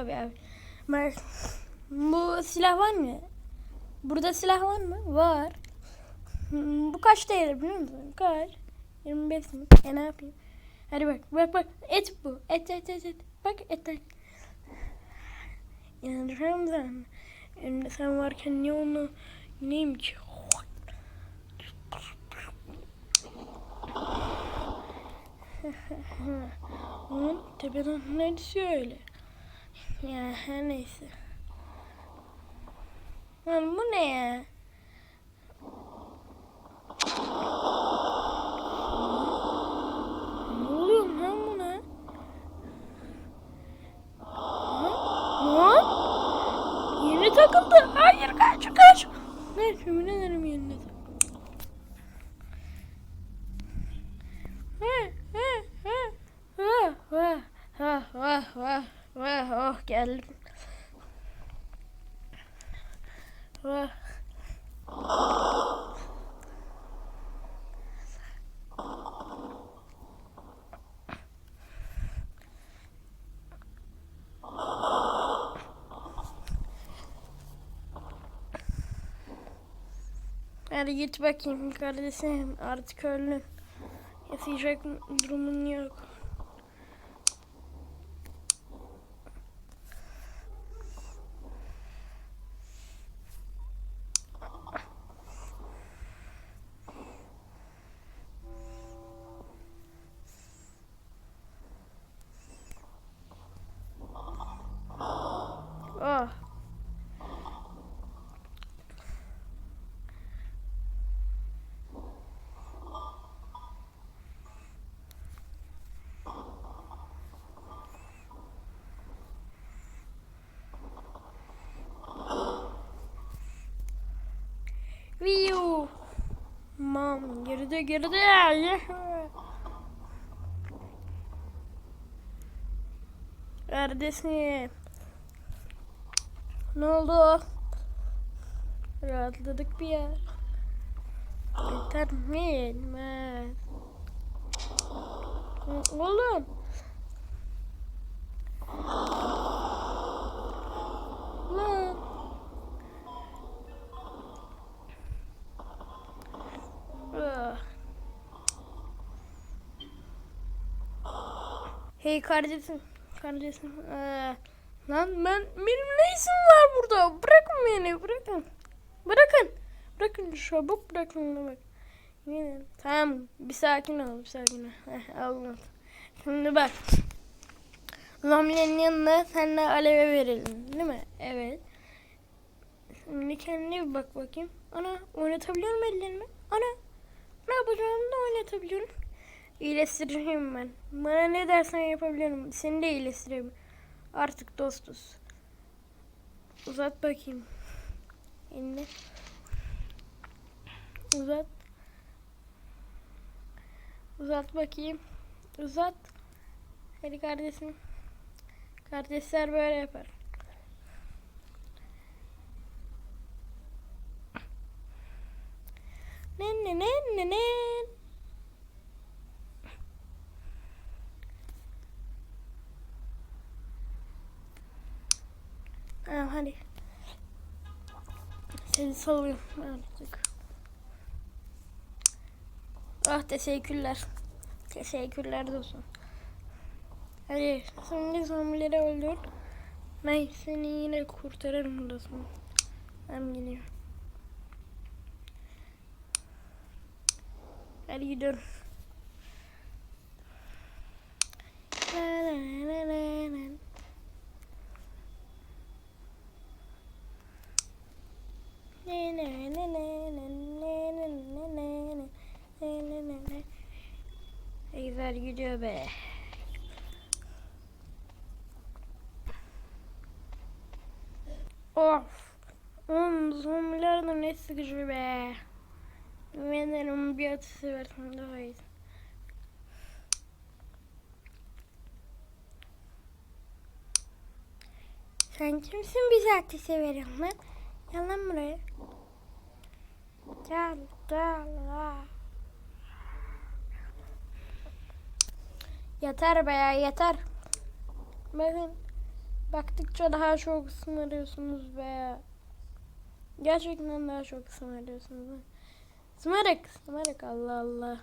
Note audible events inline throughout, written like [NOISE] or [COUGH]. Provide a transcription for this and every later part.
Abi abi. Bak. Bu silah var mı? Burada silah var mı? Var. Hmm, Bu kaç değer biliyor musun? Kaç? 25 mi? E ne yapayım? Hadi bak bak bak et bu. Et et et et. Bak et et. İnanırım sen. Önümde sen varken niye onu neyim ki? [LAUGHS] Onun tepeden ne düşüyor öyle? Ya her neyse. Lan bu ne ya? Hadi git bakayım kardeşim artık öldün. Yaşayacak durumun yok. Viu. Mam geride geride. Neredesin? Ne oldu? Rahatladık bir ya. Yeter mi? Oğlum. Lan. Ah. Hey kardeşim, kardeşim. Ee, lan ben benim ne işim var burada? Bırakın beni, bırakın. Bırakın. Bırakın çabuk bırakın beni bak. Yine. Tamam, bir sakin ol, bir sakin ol. Heh, Allah. Şimdi bak. Zombilerin yanına senle aleve verelim, değil mi? Evet. Şimdi kendine bir bak bakayım. Ana, oynatabiliyor muyum ellerimi? Ana, ne yapacağımı da oynatabiliyorum. İyileştireceğim ben. Bana ne dersen yapabilirim. Seni de iyileştireyim. Artık dostuz. Uzat bakayım. Elini. Uzat. Uzat bakayım. Uzat. Hadi kardeşim. Kardeşler böyle yapar. Ne ne ne ne ne. Tamam hadi. Seni salıyorum artık. Ah teşekkürler. Teşekkürler dostum. Hadi şimdi zombileri öldür. Ben seni yine kurtarırım dostum. Ben geliyorum. Hadi gidiyorum. La la la la la. Ne güzel gidiyor be. Of. Oğlum zombiler de ne sıkıcı be. Yemin bir atışı versen daha iyi. Sen kimsin bize ateşe veriyorsun lan? Gel lan buraya. Gel, gel. Yeter be ya yeter. Bakın Baktıkça daha çok ısınıyorsunuz be. Gerçekten daha çok ısınıyorsunuz. Sımarık, sımarık Allah Allah.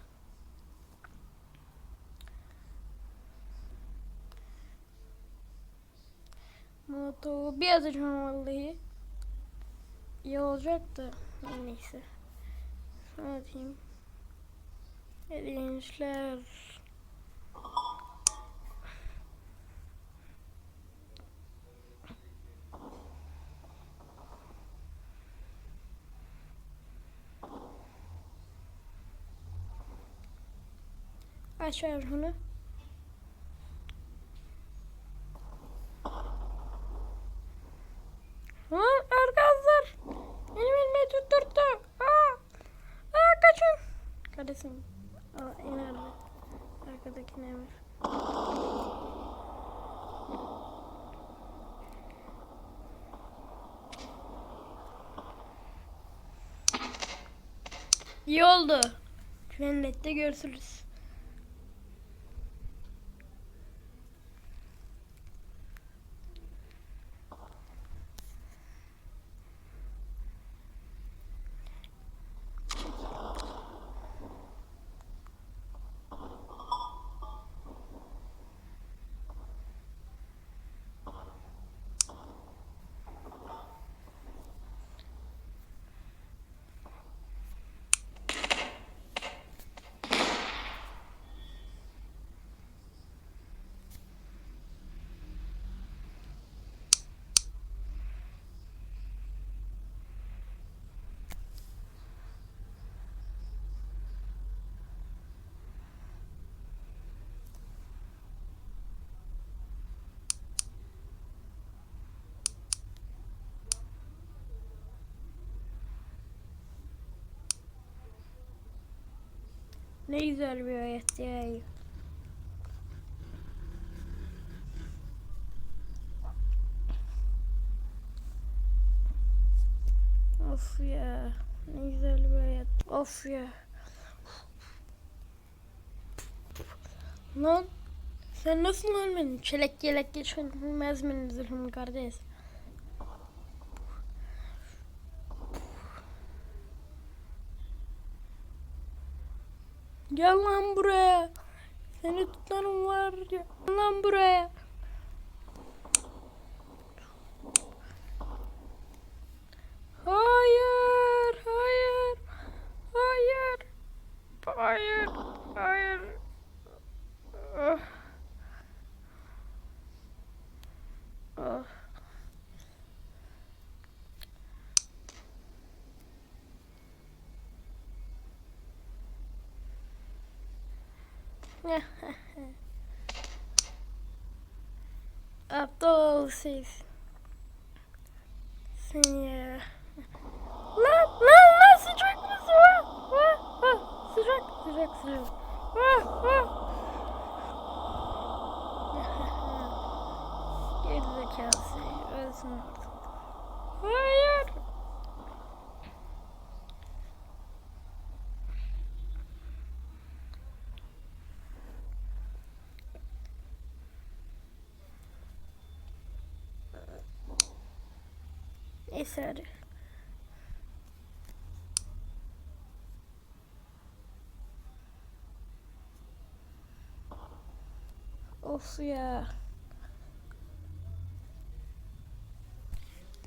Moto bir atacağım vallahi. İyi olacaktı. Neyse. Şunu atayım. Hadi gençler. Aşağı şunu. Ha, arkadaşlar. Benim elimi tutturdu. Aa, aa kaçın. Kardeşim. Aa, iner. Arkadaki var? İyi oldu. Cennette görüşürüz. Ne güzel bir hayat ya. Of ya. Ne güzel bir hayat. Of ya. Lan sen nasıl ölmedin? Çelek yelek geçmez mi zırhım kardeş? Gel lan buraya. Seni tutarım var ya. Gel lan buraya. Hayır, hayır, hayır, hayır, hayır. Ah. [LAUGHS] Aptal siz. Seni ya. Lan lan lan sıcak mısın? Ha, ha, ha. Sıcak sıcak sıcak. Ha, ha. [LAUGHS] Geri. Hayır. Hadi. Of ya.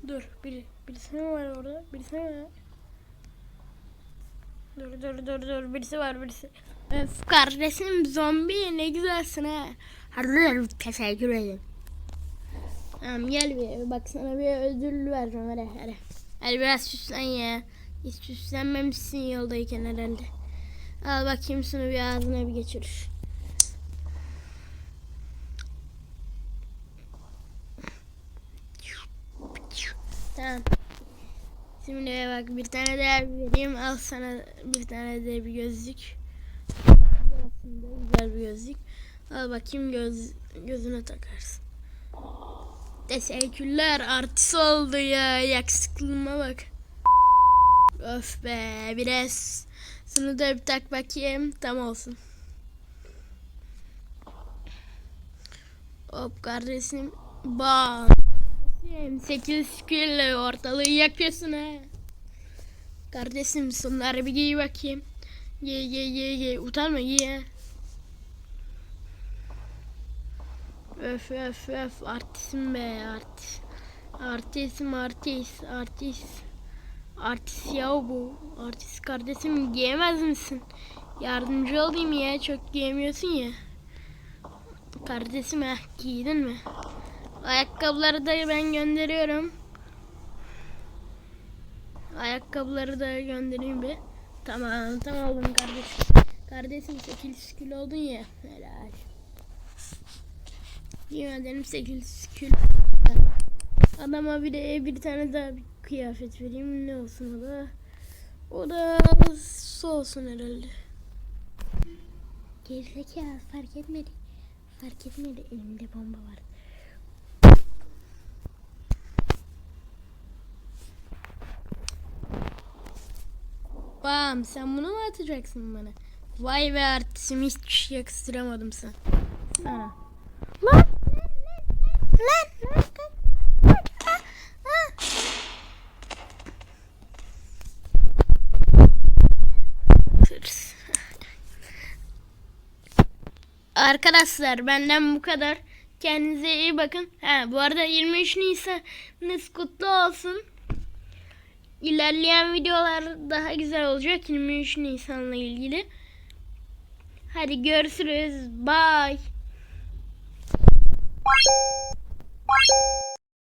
Dur biri, birisi mi var orada? Birisi mi var? Dur dur dur dur birisi var birisi. Öf kardeşim zombi ne güzelsin ha. Hadi teşekkür ederim. Tamam gel bir bak sana bir ödül vereceğim hadi hadi. Hadi biraz süslen ya. Hiç süslenmemişsin yoldayken herhalde. Al bakayım şunu bir ağzına bir geçir. Tamam. Şimdi bak bir tane daha vereyim. Al sana bir tane de bir gözlük. Aslında güzel bir gözlük. Al bakayım göz gözüne takarsın. Teşekkürler artist oldu ya. Yakışıklığıma bak. Öf be biraz. Şunu da bir tak bakayım. Tam olsun. Hop kardeşim. Bam. 8 kilo ortalığı yakıyorsun ha. Kardeşim sonları bir giy bakayım. Giy giy giy giy. Utanma giy ha. Öf öf öf artistim be artist. Artistim artist artist. Artist ya bu. Artist kardeşim giyemez misin? Yardımcı olayım ya çok giyemiyorsun ya. Kardeşim ha giydin mi? Ayakkabıları da ben gönderiyorum. Ayakkabıları da göndereyim bir. Tamam tamam oğlum kardeşim. Kardeşim 8 kilo oldun ya. Helal. Yemin ederim 8 kilo. Adama bir de bir tane daha bir kıyafet vereyim. Ne olsun o da? O da su olsun herhalde. Gerizekalı fark etmedi. Fark etmedi elimde bomba var. Bam sen bunu mu atacaksın bana? Vay be artistim hiç yakıştıramadım sen. Sana. Lan! Lan! Arkadaşlar benden bu kadar. Kendinize iyi bakın. Ha, bu arada 23 Nisan'ınız kutlu olsun. İlerleyen videolar daha güzel olacak 23 Nisan'la ilgili. Hadi görüşürüz. Bye. あ!